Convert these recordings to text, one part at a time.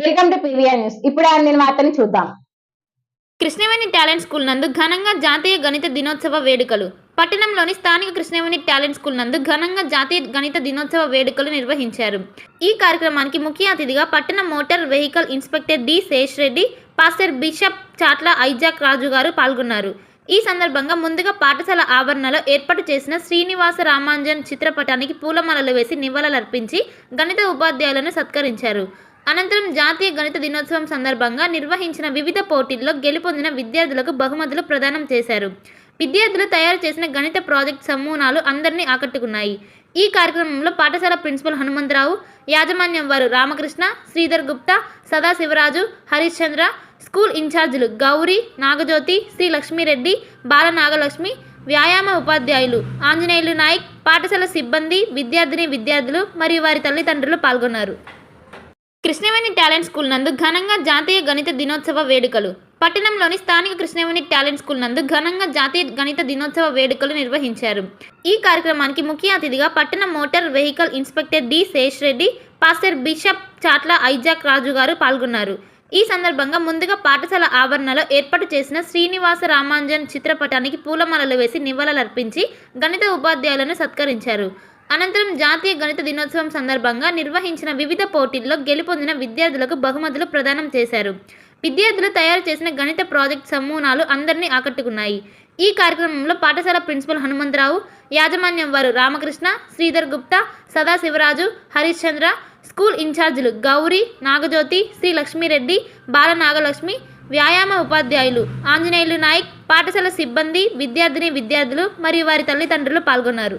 Welcome to PVR news ఇప్పుడు అందిన వార్తని చూద్దాం. కృష్ణవేణి టాలెంట్ స్కూల్ నందు ఘనంగా జాతీయ గణిత దినోత్సవ వేడుకలు. పట్టణంలోని స్థానిక కృష్ణవేణి టాలెంట్ స్కూల్ నందు ఘనంగా జాతీయ గణిత దినోత్సవ వేడుకలు నిర్వహించారు. ఈ కార్యక్రమానికి ముఖ్య అతిథిగా పట్టణ motor vehicle inspector D Sesh Reddy pastor bishop Chatla Isaac Raju garu పాల్గొన్నారు. ఈ సందర్భంగా ముందుగా పాఠశాల ఆవరణలో ఏర్పాటు చేసిన శ్రీనివాస రామాంజన్ చిత్రపటానికి పూలమాలలు వేసి నివాళులర్పించి గణిత ఉపాధ్యాయులను సత్కరించారు. అనంతరం జాతీయ గణిత దినోత్సవం సందర్భంగా నిర్వహించిన వివిధ పోటీల్లో గెలుపొందిన విద్యార్థులకు బహుమతులు ప్రదానం చేశారు. విద్యార్థులు తయారు చేసిన గణిత ప్రాజెక్ట్ సమూహాలు అందరినీ ఆకట్టుకున్నాయి. ఈ కార్యక్రమంలో పాఠశాల ప్రిన్సిపల్ హనుమంతరావు యాజమాన్యం వారు రామకృష్ణ శ్రీధర్ గుప్తా సదాశివరాజు హరీష్ చంద్ర స్కూల్ ఇన్ఛార్జీలు గౌరీ నాగజ్యోతి శ్రీ లక్ష్మీరెడ్డి బాల నాగలక్ష్మి వ్యాయామ ఉపాధ్యాయులు ఆంజనేయులు నాయక్ పాఠశాల సిబ్బంది విద్యార్థిని విద్యార్థులు మరియు వారి తల్లిదండ్రులు పాల్గొన్నారు. కృష్ణవేణి టాలెంట్ స్కూల్ నందు ఘనంగా జాతీయ గణిత దినోత్సవ వేడుకలు. పట్టణంలోని స్థానిక కృష్ణవేణి టాలెంట్ స్కూల్ నందు ఘనంగా జాతీయ గణిత దినోత్సవ వేడుకలు నిర్వహించారు. ఈ కార్యక్రమానికి ముఖ్య అతిథిగా పట్టణ motor vehicle inspector D Seshreddy pastor bishop Chatla Isaac Raju garu పాల్గొన్నారు. ఈ సందర్భంగా ముందుగా పాఠశాల ఆవరణలో ఏర్పాటు చేసిన శ్రీనివాస రామాంజన్ చిత్రపటానికి పూలమాలలు వేసి నివాళులర్పించి గణిత ఉపాధ్యాయులను సత్కరించారు. అనంతరం జాతీయ గణిత దినోత్సవం సందర్భంగా నిర్వహించిన వివిధ పోటీల్లో గెలుపొందిన విద్యార్థులకు బహుమతులు ప్రదానం చేశారు. విద్యార్థులు తయారు చేసిన గణిత ప్రాజెక్ట్ సమూహాలు అందరినీ ఆకట్టుకున్నాయి. ఈ కార్యక్రమంలో పాఠశాల ప్రిన్సిపల్ హనుమంతరావు యాజమాన్యం వారు రామకృష్ణ శ్రీధర్ గుప్తా సదాశివరాజు హరీష్ చంద్ర స్కూల్ ఇన్ఛార్జీలు గౌరీ నాగజ్యోతి శ్రీ లక్ష్మీరెడ్డి బాల నాగలక్ష్మి వ్యాయామ ఉపాధ్యాయులు ఆంజనేయులు నాయక్ పాఠశాల సిబ్బంది విద్యార్థిని విద్యార్థులు మరియు వారి తల్లిదండ్రులు పాల్గొన్నారు.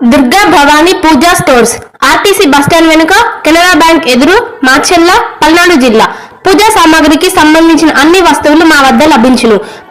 Durga Bhavani Pooja stores RTC bus stand వెనుక కెనరా బ్యాంక్ ఎదురు మాచెల్ల పల్నాడు జిల్లా. పూజా సామాగ్రికి సంబంధించిన అన్ని వస్తువులు మా వద్ద లభించును.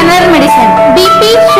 చారి ఎండి జనరల్ మెడిసిన్